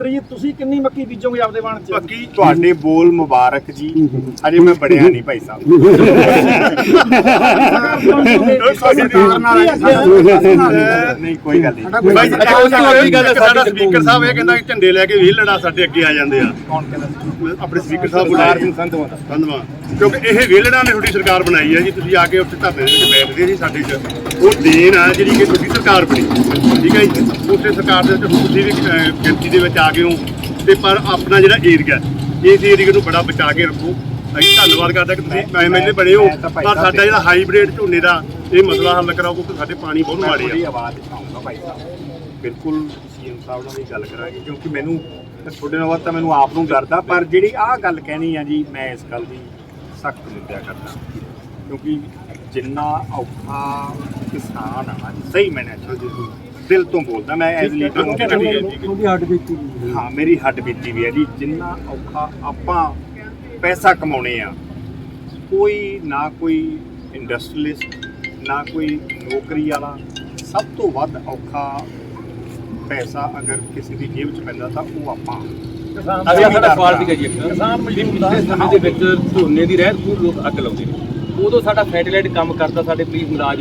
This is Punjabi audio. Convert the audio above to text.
ਜੀ ਤੁਸੀਂ ਕਿੰਨੀ ਮੱਕੀ ਬੀਜੋਗੇ ਆਪਦੇ ਬਾਣ ਚ? ਬਾਕੀ ਤੁਹਾਡੇ ਬੋਲ ਮੁਬਾਰਕ ਜੀ। ਅਜੇ ਮੈਂ ਬੜਿਆ ਨਹੀਂ ਭਾਈ ਸਾਹਿਬ। ਨਹੀਂ ਕੋਈ ਗੱਲ ਨਹੀਂ। ਜੀ ਇੱਕ ਹੋਰ ਗੱਲ ਹੈ, ਸਾਡਾ ਸਪੀਕਰ ਸਾਹਿਬ ਇਹ ਕਹਿੰਦਾ ਕਿ ਝੰਡੇ ਲੈ ਕੇ ਵੀ ਲੜਾ ਸਾਡੇ ਅੱਗੇ ਆ ਜਾਂਦੇ ਆ। ਕੌਣ ਕਹਿੰਦਾ? ਆਪਣੇ ਸਪੀਕਰ ਸਾਹਿਬ ਬੁਲਾਏ ਸਿੰਘ ਸੰਧਵਾ ਦਾ ਧੰਨਵਾਦ। ਕਿਉਂਕਿ ਇਹ ਵੇਲੜਾਂ ਨੇ ਤੁਹਾਡੀ ਸਰਕਾਰ ਬਣਾਈ ਹੈ ਜੀ ਤੁਸੀਂ ਆ ਕੇ ਉੱਥੇ ਧਰਨੇ ਦੇ ਵਿੱਚ ਬੈਠਦੇ ਜੀ ਸਾਡੇ 'ਚ। ਉਹ ਦੇਣ ਆ ਜਿਹੜੀ ਕਿ ਤੁਹਾਡੀ ਸਰਕਾਰ ਬਣੀ। ਠੀਕ ਹੈ ਜੀ? ਉਸੇ ਸਰਕਾਰ ਦੇ ਵਿੱਚ ਤੁਸੀਂ ਵੀ ਅਹ, ਗਿਣਤੀ ਦੇ ਵਿੱਚ ਆ ਗਏ ਹੋ। ਤੇ ਪਰ ਆਪਣਾ ਜਿਹੜਾ ਏਰੀਆ ਇਸ ਏਰੀਆ ਨੂੰ ਬੜਾ ਬਚਾ ਕੇ ਰੱਖੋ। ਅਸੀਂ ਧੰਨਵਾਦ ਕਰਦੇ ਕਿ ਤੁਸੀਂ ਐਮਐਲਏ ਬਣੇ ਹੋ। ਪਰ ਸਾਡਾ ਜਿਹੜਾ ਹਾਈਬ੍ਰਿਡ ਝੋਨੇ ਦਾ ਇਹ ਮਸਲਾ ਹੱਲ ਕਰਾਓ ਕਿਉਂਕਿ ਸਾਡੇ ਪਾਣੀ ਬਹੁਤ ਮੈਂ ਮਾੜੇ ਆ। ਆਵਾਜ਼ ਚਾਹੂੰਗਾ ਭਾਈ ਸਾਹਿਬ। ਬਿਲਕੁਲ ਸੀਐਮ ਸਾਹਿਬ ਨਾਲ ਵੀ ਗੱਲ ਕਰਾਂਗੇ ਕਿਉਂਕਿ ਮੈਨੂੰ ਤੁਹਾਡੇ ਨਾਲ ਵੱਧ ਤਾਂ ਮੈਨੂੰ ਆਪ ਨੂੰ ਡਰਦਾ ਪਰ ਜਿਹੜੀ ਆਹ ਗੱਲ ਕਹਿਣੀ ਆ ਜੀ ਮੈਂ ਇਸ ਗੱਲ ਦੀ ਸਖਤ ਨਿੰਦਿਆ ਕਰਦਾ। ਕਿਉਂਕਿ ਜਿੰਨਾ ਔਖਾ ਕਿਸਾਨ ਆ ਸਹੀ ਮੈਨੇ ਦਿਲ ਤੋਂ ਬੋਲਦਾ ਮੈਂ ਐਜ਼ ਲੀਡਰ ਉਹਦੀ ਹੱਡ ਬੀਤੀ ਹਾਂ ਮੇਰੀ ਹੱਡ ਬੀਤੀ ਵੀ ਹੈ ਜੀ। ਜਿੰਨਾ ਔਖਾ ਆਪਾਂ ਪੈਸਾ ਕਮਾਉਣੇ ਆ ਕੋਈ ਨਾ ਕੋਈ ਇੰਡਸਟਰੀਲਿਸਟ ਨਾ ਕੋਈ ਨੌਕਰੀ ਵਾਲਾ ਸਭ ਤੋਂ ਵੱਧ ਔਖਾ ਪੈਸਾ ਅਗਰ ਕਿਸੇ ਦੀ ਜੇਬ 'ਚ ਪੈਂਦਾ ਤਾਂ ਉਹ ਆਪਾਂ ਅਗਲਾ ਸਾਡਾ ਸਵਾਲ ਸੀਗਾ ਜੀ ਇੱਕ। ਕਿਸਾਨ ਵੀ ਮਜ਼ਦੂਰ ਦਾ। ਪਿਛਲੇ ਸਮੇਂ ਦੇ ਵਿੱਚ ਝੋਨੇ ਦੀ ਰਹਿਤ ਖੂਬ ਲੋਕ ਅੱਗ ਲਾਉਂਦੇ ਨੇ। ਉਦੋਂ ਸਾਡਾ ਸੈਟੇਲਾਈਟ ਕੰਮ ਕਰਦਾ ਸਾਡੇ ਪੁਲਿਸ ਮੁਲਾਜ਼ਮ